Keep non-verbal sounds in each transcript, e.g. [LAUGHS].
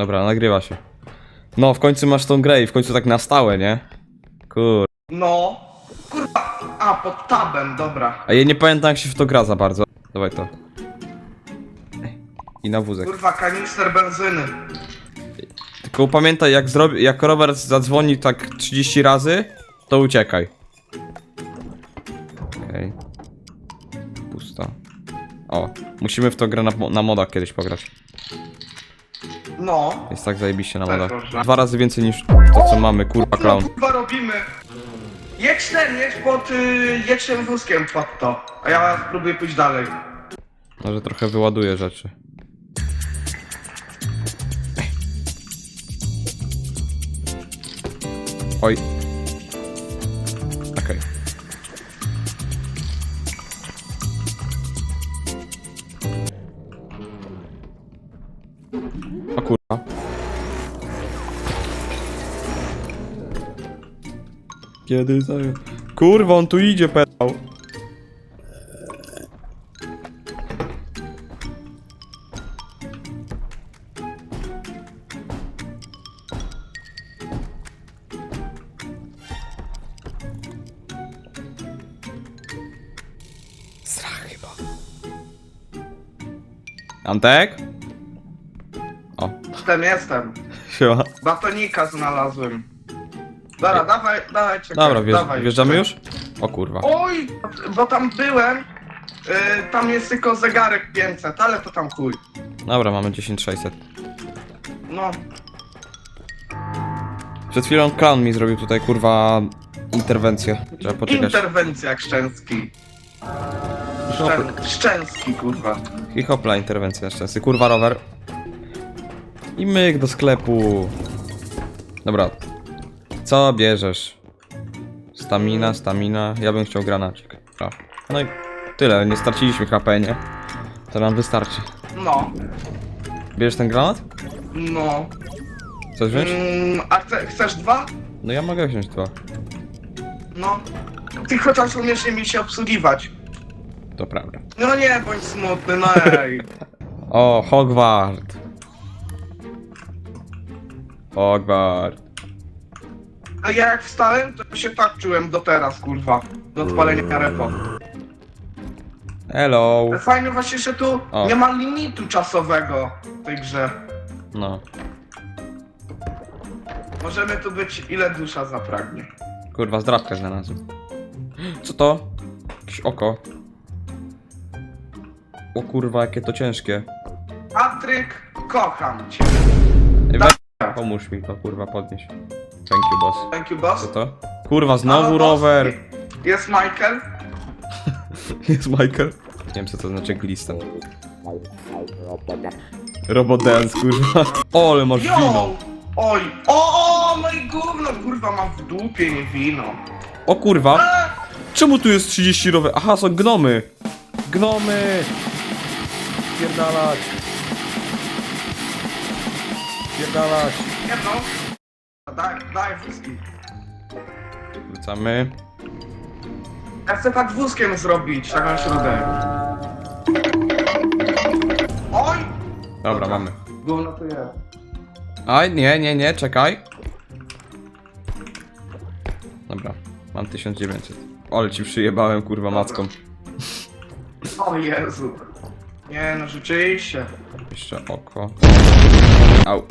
Dobra, nagrywa się. No, w końcu masz tą grę i w końcu tak na stałe, nie? Kur... No. Kurwa. A, pod tabem, dobra. A ja nie pamiętam jak się w to gra za bardzo. Dawaj to. I na wózek. Kurwa, kanister benzyny. Tylko pamiętaj, jak, zrobi, jak Robert zadzwoni tak 30 razy, to uciekaj. Okej. Pusto. O, musimy w to grę na, na modach kiedyś pograć. No. Jest tak zajebiście na Tak, modach. można. Dwa razy więcej niż to, co mamy, kurwa, No clown. kurwa robimy. Jedź ten, jedź pod, y, jedź tym wózkiem pod to. A ja spróbuję pójść dalej. Może trochę wyładuje rzeczy. Oj. Kiedy zajął? Kurwa, on tu idzie, pedał. Strach chyba. Antek? O, Jestem, jestem. siema. Batonika znalazłem. Dobra, dawaj, dawaj, czekaj, Dobra, wjeżdż, dawaj. wjeżdżamy już? O kurwa. Oj, bo tam byłem. Y, tam jest tylko zegarek 500, ale to tam chuj. Dobra, mamy 10600. No, Przed chwilą clown mi zrobił tutaj kurwa interwencję. Trzeba poczekać. interwencja Szczęski. Szczę, Szczęski, kurwa. I hopla, interwencja na szczęście. Kurwa rower. I myk do sklepu. Dobra. Co bierzesz? Stamina, stamina. Ja bym chciał granacik. No i tyle, nie straciliśmy HP, nie? To nam wystarczy. No, Bierzesz ten granat? no. Chcesz wziąć? Mm, a chce, chcesz dwa? No ja mogę wziąć dwa. No. Ty chociaż umiesz mi się obsługiwać. To prawda. No nie bądź smutny, no [LAUGHS] ej. O, Hogwart. Hogwart. A ja jak wstałem, to się tak czułem do teraz, kurwa. Do odpalenia repo. Hello. Fajnie właśnie, że tu O. nie ma limitu czasowego w tej grze. No. Możemy tu być ile dusza zapragnie. Kurwa, zdrabkę znalazłem. Co to? Jakieś oko. O kurwa, jakie to ciężkie. Patryk, kocham cię. Ej, Tak. pomóż mi to kurwa podnieść. Thank you, boss. Thank you, Co boss. to? Kurwa, znowu Halo, rower! Jest Michael? [LAUGHS] Jest Michael? Nie wiem, co to znaczy glisten. Robodance, kurwa. O, ale masz wino. Yo! Oj! O, no i gówno, kurwa, mam w dupie nie wino. O kurwa. A, Czemu tu jest 30 rower? Aha, są gnomy. Gnomy! Pierdalać. Pierdalać. jedno. Daj, daj wózki. Wracamy. Ja chcę tak wózkiem zrobić, taką śrudę. Oj! Dobra, mamy. Gówno tu jest. Aj, nie, nie, nie, czekaj. Dobra, mam 1900. Ale ci przyjebałem, kurwa, macką. O Jezu. Nie no, rzeczywiście. Jeszcze oko. Au.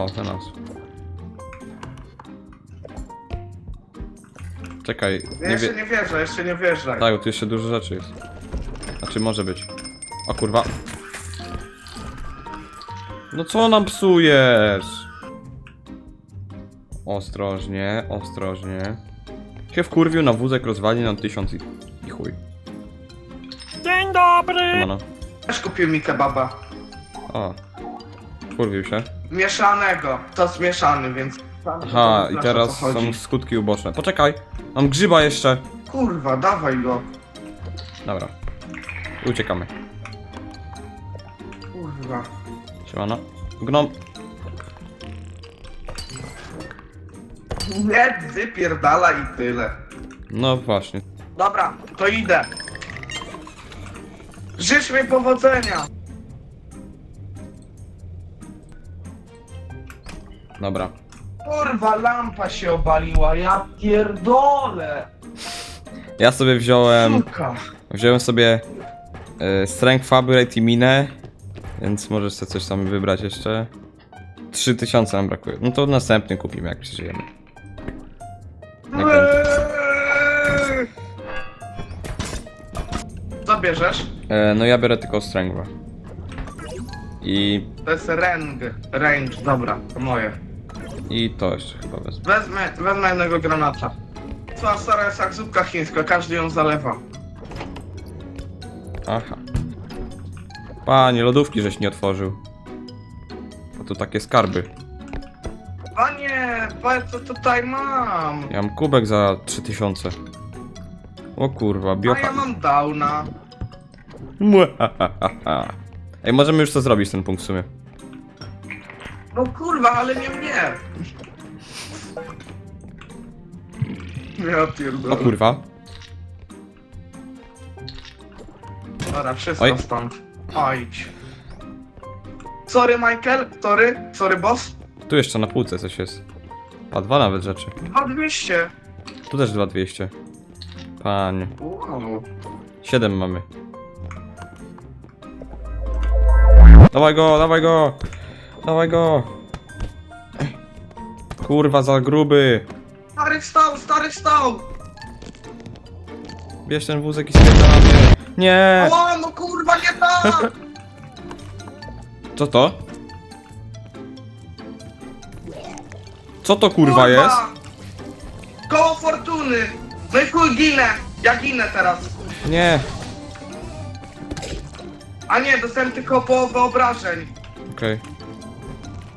O, ten nas. Czekaj, Ja nie jeszcze wie... nie wierzę, jeszcze nie wierzę. Tak, tu jeszcze dużo rzeczy jest. Znaczy, może być. O kurwa. No co nam psujesz? Ostrożnie, ostrożnie. Się wkurwił na wózek, rozwali nam tysiąc i, i chuj. Dzień dobry! Siemano. Też kupił mi kebaba. O. Wkurwił się. Mieszanego. To zmieszany, więc... Aha, i o teraz chodzi. są skutki uboczne. Poczekaj, mam grzyba jeszcze. Kurwa, dawaj go. Dobra. Uciekamy. Kurwa. Siemano. Gnom. Nie, wypierdala i tyle. No właśnie. Dobra, to idę. Życz mi powodzenia. Dobra. Kurwa, lampa się obaliła, ja pierdolę. Ja sobie wziąłem... Suka. Wziąłem sobie e, Strength Fabrate i Minę, więc możesz sobie coś tam wybrać jeszcze. 3000 nam brakuje. No to następny kupimy, jak przeżyjemy. Jak będzie. Co bierzesz? E, no ja biorę tylko Strength'a. I, To jest range, range, dobra, to moje. I to jeszcze chyba wezmę. Wezmę, wezmę jednego granata. Cała stara jest jak zupka chińska, każdy ją zalewa. Aha. Panie, lodówki żeś nie otworzył. A tu takie skarby. Panie, patrz co tutaj mam. Ja mam kubek za 3000. O kurwa, A ja biocha... mam downa. Ej, możemy już to zrobić ten punkt w sumie. No kurwa, ale nie mnie. Ja pierdolę. O kurwa. Dobra, wszystko Oj. stąd. Ojdź. Sorry Michael, sorry, sorry boss. Tu jeszcze na półce coś jest. A dwa nawet rzeczy. 2200. Tu też 2200. Panie. Wow. 7 mamy. Dawaj go, dawaj go! Dawaj go! Kurwa, za gruby! Stary wstał, stary wstał! Bierz ten wózek i spierdalamy. Nie! O, no kurwa, nie tak! [LAUGHS] Co to? Co to kurwa jest? Koło fortuny! No i chuj, ginę! Ja ginę teraz. Nie! A nie, dostałem tylko połowę obrażeń. Okej.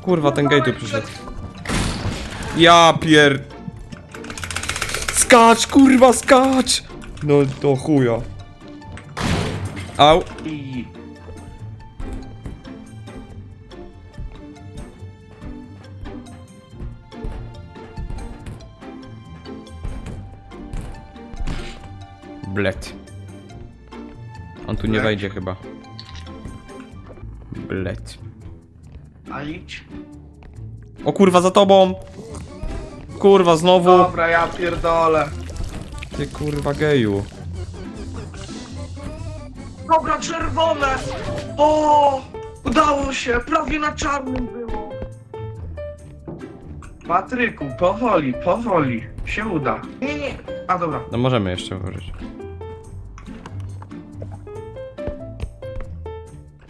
Kurwa, ten gej tu przyszedł. Ja pier... Skacz, kurwa, skacz! No to chuja. Au. Blet. On tu nie wejdzie chyba. Blet. A idź. O kurwa, za tobą! Kurwa, znowu! Dobra, ja pierdolę. Ty kurwa geju. Dobra, czerwone! O! Udało się! Prawie na czarnym było! Patryku, powoli, powoli. Się uda. Nie, nie. A dobra. No możemy jeszcze włożyć.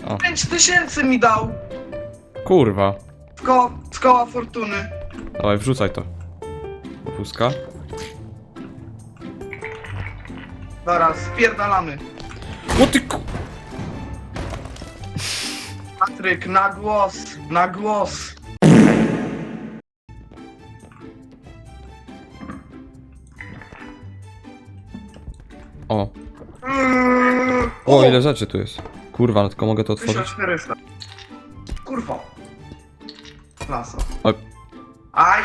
O, 5 tysięcy mi dał! Kurwa. Ko z koła fortuny. Dawaj, wrzucaj to. Wózka. Dobra, spierdalamy. O ty ku... Patryk, na głos, na głos. O. Mm, O, ile rzeczy tu jest. Kurwa, no tylko mogę to otworzyć. 1400. Klasa. Oj. Aj!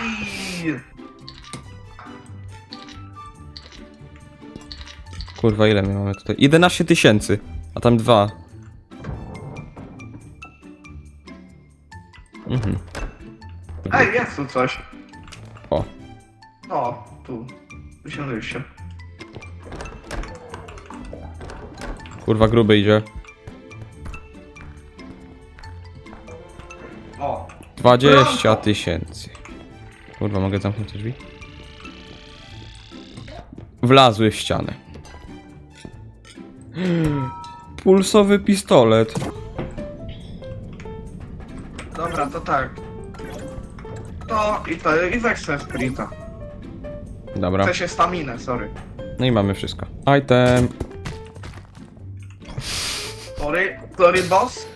Kurwa, ile my mamy tutaj? 11 tysięcy. A tam dwa. Mhm. Ej, jest tu coś. O. O, tu. Usiądźcie. Kurwa, gruby idzie. 20 tysięcy. Kurwa, mogę zamknąć te drzwi? Wlazły w ścianę. Pulsowy pistolet. Dobra, to tak. To i to, i weź sobie sprita. Dobra. Chce się staminę, sorry. No i mamy wszystko. Item. Sorry, sorry boss.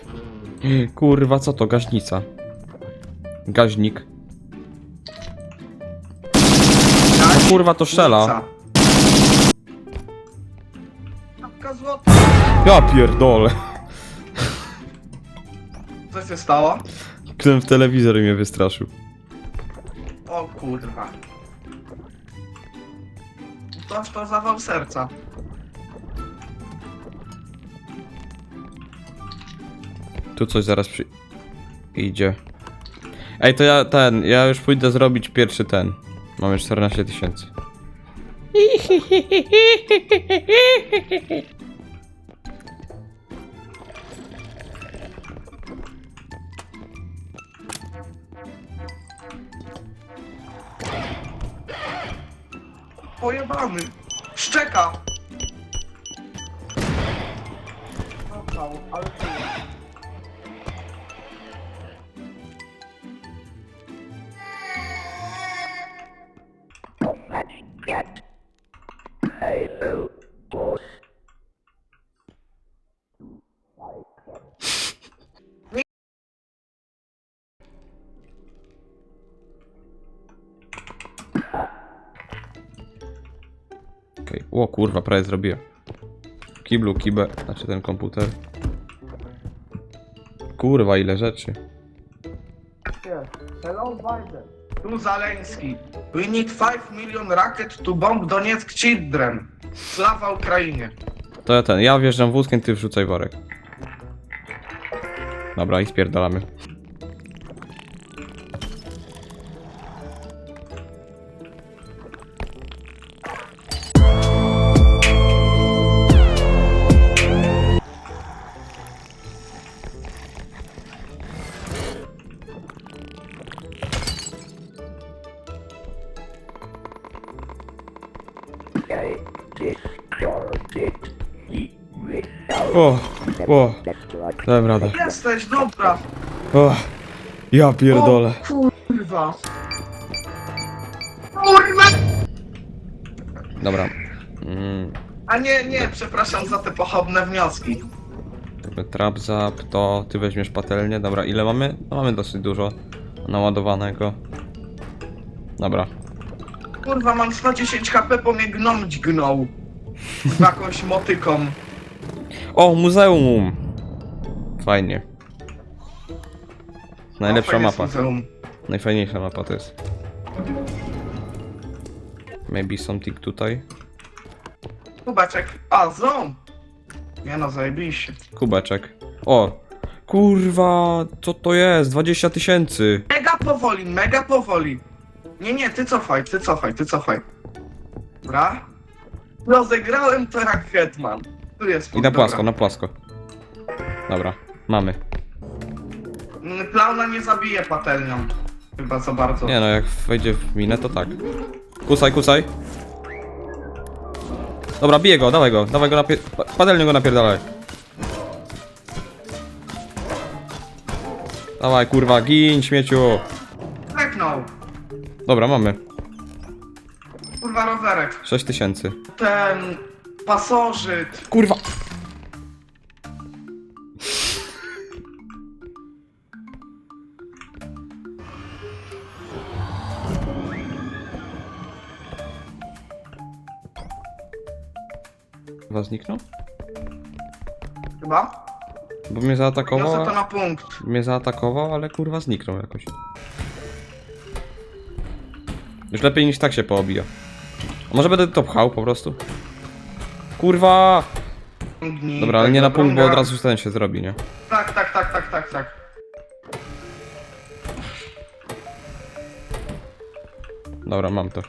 Kurwa, co to? Gaźnica. Gaźnik. Gaś, kurwa, to. Czapka złota. Ja pierdolę. Co się stało? Ten w telewizor mnie wystraszył. O kurwa. to, to zawał serca. Tu coś zaraz przy... idzie. Ej, to ja ten, ja już pójdę zrobić pierwszy ten. Mamy 14 tysięcy. Pojebany. Szczeka. Ale Okej, o kurwa, prawie zrobiłem. Kiblu, kibę, znaczy ten komputer. Kurwa, ile rzeczy. Hello Biden. Tu Zaleński. We need 5 million rocket to bomb Donetsk children. Slawa Ukrainie. To ja ten, ja wjeżdżam wózkiem, ty wrzucaj worek. Dobra, i spierdalamy. O, o, dałem radę. Jesteś, dobra. O, ja pierdolę. O, kurwa. Kurwa! Dobra. Mm, A nie, nie, przepraszam za te pochopne wnioski. jakby trap zap, to ty weźmiesz patelnię. Dobra, ile mamy? No mamy dosyć dużo naładowanego. Dobra. Kurwa, mam 110 HP, bo mnie gnom dźgnął. Z jakąś motyką. O, muzeum! Fajnie. Najlepsza mapa. muzeum. Najfajniejsza mapa to jest. Maybe something tutaj. Kubeczek. A, ząb. Nie no, zajebiście. Kubeczek. O! Kurwa, co to jest? 20 tysięcy. Mega powoli, mega powoli. Nie, nie, ty cofaj, ty cofaj, ty cofaj. Dobra? Rozegrałem to jak Hetman. Tu jest I na dobra. płasko, na płasko. Dobra, mamy. Mm, Klauna nie zabije patelnią. Chyba za bardzo. Nie no, jak wejdzie w minę, to tak. Kusaj, kusaj. Dobra, bije go, dawaj go, dawaj go napier... pa- Patelnią go napierdalaj. Dawaj, kurwa, gin, śmieciu. Kreknął. Dobra, mamy. Kurwa rowerek. 6 tysięcy. Ten pasożyt. Kurwa! Chyba zniknął? Chyba? Bo mnie zaatakował, Niosę to na punkt. mnie zaatakował, ale kurwa zniknął jakoś. Już lepiej niż tak się poobija. A może będę to pchał po prostu? Kurwa! Dni Dobra, ale nie na punkt, bo od razu ten się zrobi, nie? Tak, tak, tak, tak, tak, tak. Dobra, mam to.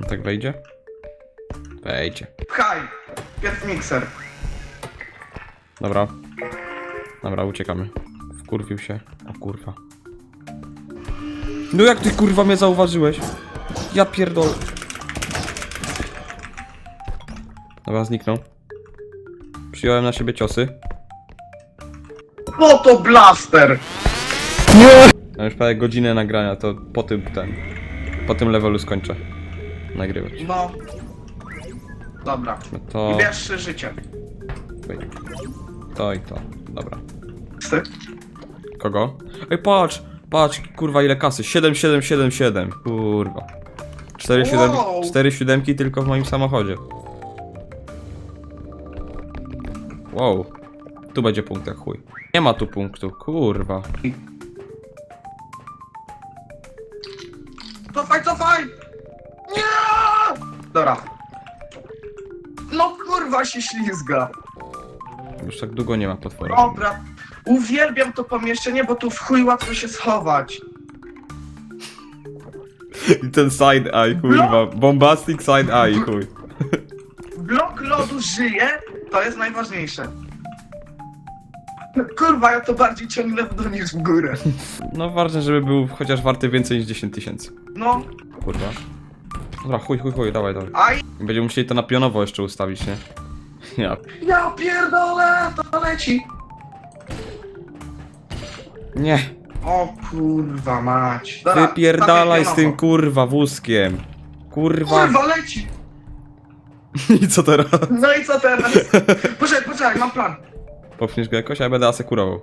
On tak wejdzie? Wejdzie. Pchaj. Jest mikser. Dobra. Dobra, uciekamy. Wkurwił się. O kurwa. No jak ty kurwa mnie zauważyłeś? Ja pierdolę. Dobra, zniknął. Przyjąłem na siebie ciosy. Po to blaster. Mam już prawie godzinę nagrania, to po tym ten. Po tym levelu skończę. Nagrywać. No. Dobra. No to. I bierz życie. To i to. Dobra. Ty. Kogo? Ej, patrz! Patrz, kurwa, ile kasy. 7777. Kurwa. 4 Wow. siódemki, 4 siódemki tylko w moim samochodzie. Wow. Tu będzie punkt jak chuj. Nie ma tu punktu, kurwa. Cofaj, cofaj! Nie! Dobra. No kurwa się ślizga. Już tak długo nie ma potwora. Dobra. Uwielbiam to pomieszczenie, bo tu w chuj łatwo się schować. I ten side eye, kurwa. Bombastic side eye, chuj. Blok lodu żyje, to jest najważniejsze. Kurwa, ja to bardziej ciągnę w dół niż w górę. No ważne, żeby był chociaż warty więcej niż 10 tysięcy. No, Kurwa. Dobra, chuj, chuj, chuj, dawaj, dawaj. aj, Będziemy musieli to na pionowo jeszcze ustawić, nie? Ja. ja pierdolę, to leci. Nie. O kurwa mać. Dobra, Wypierdalaj z stawię tym pionowo. kurwa wózkiem. Kurwa. Kurwa, leci. [LAUGHS] I co teraz? No i co teraz? Poczekaj, poczekaj, mam plan. Popchniesz go jakoś, a ja będę asekurował.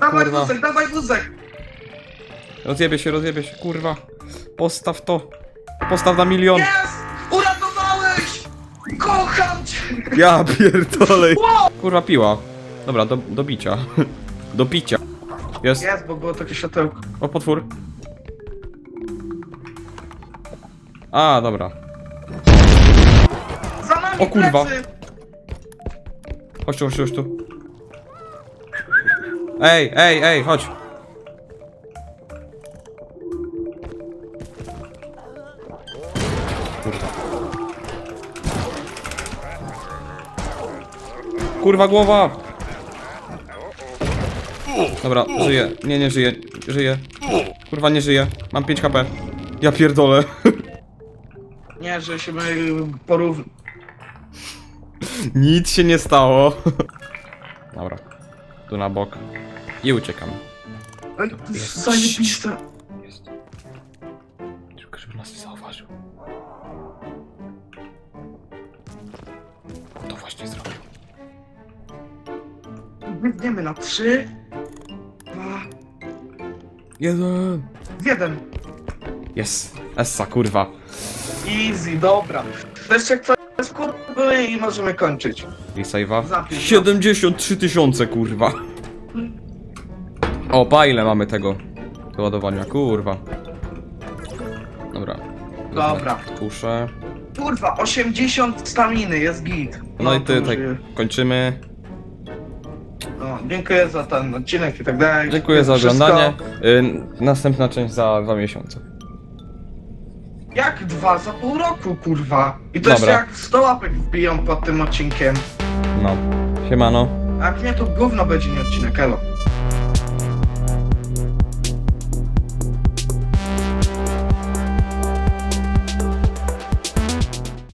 Dawaj Kurwa. wózek, dawaj wózek. Rozjebie się, rozjebie się, kurwa. Postaw to. Postaw na milion. Jest! Uratowałeś! Kocham cię! Ja pierdolę. Kurwa piła. Dobra, do, do bicia. [LAUGHS] Do picia. Jest. Jest, bo było takie światełko. O, potwór. A, dobra. O kurwa. Chodź tu, chodź tu, chodź tu. Ej, ej, ej, chodź. Kurwa. Kurwa głowa! Dobra, żyje. Nie, nie żyje. Żyje. Kurwa, nie żyje. Mam 5 HP. Ja pierdolę. [LAUGHS] Nie, że się my porównamy. Nic się nie stało. Dobra. Tu na bok. I uciekam. Zajebiste. Jest. Tylko żeby nas nie zauważył. To właśnie zrobił. Biegniemy na trzy. Dwa. Jeden. Jeden. Jest. Essa, kurwa. Easy, dobra. Jeszcze jak coś kurwa i możemy kończyć. Resave'a. Zapisz, 73 tysiące, kurwa. O, pa ile mamy tego do ładowania, kurwa. Dobra. Dobra. Kuszę. Kurwa, 80 staminy, jest git. No i to ty, tak, kończymy. No, dziękuję za ten odcinek i tak dalej. Dziękuję za Wszystko. oglądanie. Y, następna część za dwa miesiące. Jak dwa? Za pół roku, kurwa. I to Dobra. jeszcze jak 100 łapek wbiją pod tym odcinkiem. No. Siemano. A jak nie, to gówno będzie nie odcinek, elo.